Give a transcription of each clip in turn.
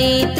y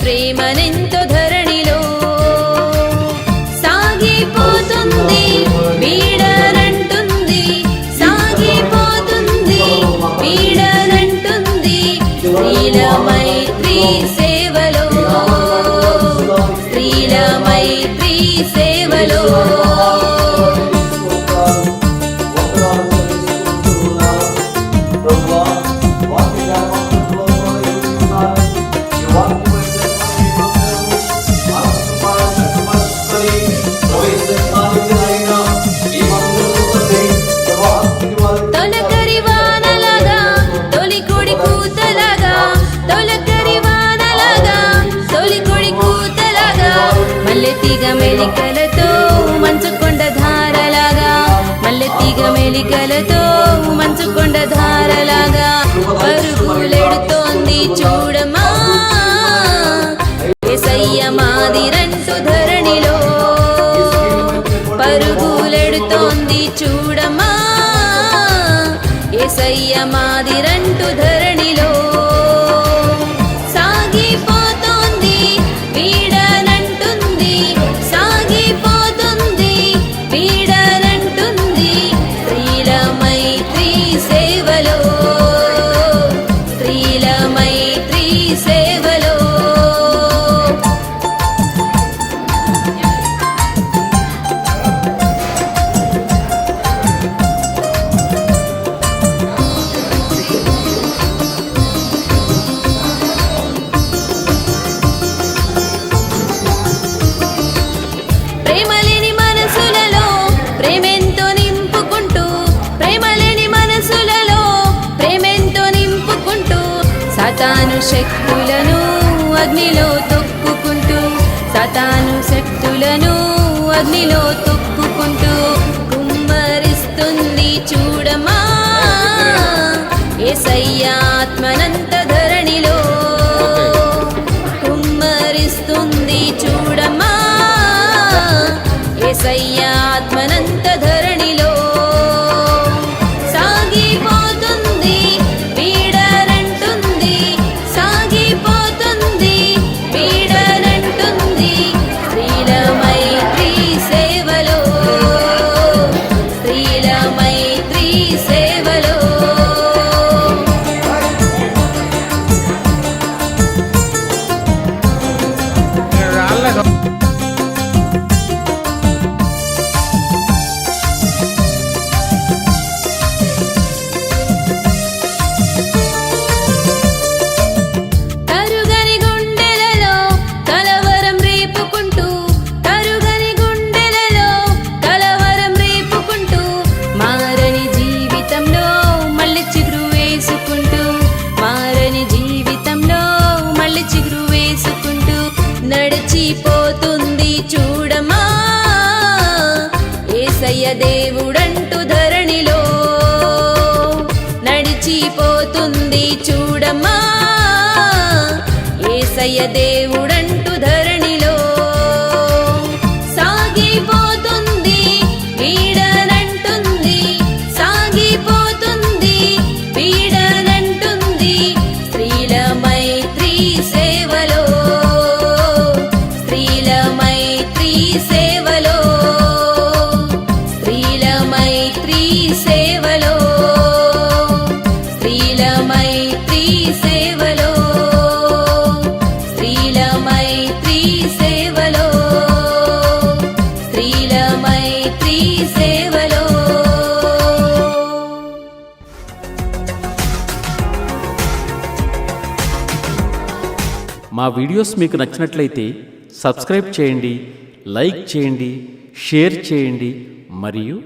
ప్రేమన மாத்திர సతాను శక్తులను అగ్నిలో తొక్కుకుంటూ సతాను శక్తులను అగ్నిలో తొక్కుకుంటూ కుమ్మరిస్తుంది చూడమా? ఏసయ్యాత్మనంత ధరణిలో కుమ్మరిస్తుంది చూడమా? ఏసయ్య పోతుంది చూడమ్మా. ఏసయ్య దేవుడంటే మా వీడియోస్ మీకు నచ్చినట్లయితే సబ్స్క్రైబ్ చేయండి లైక్ చేయండి షేర్ చేయండి మరియు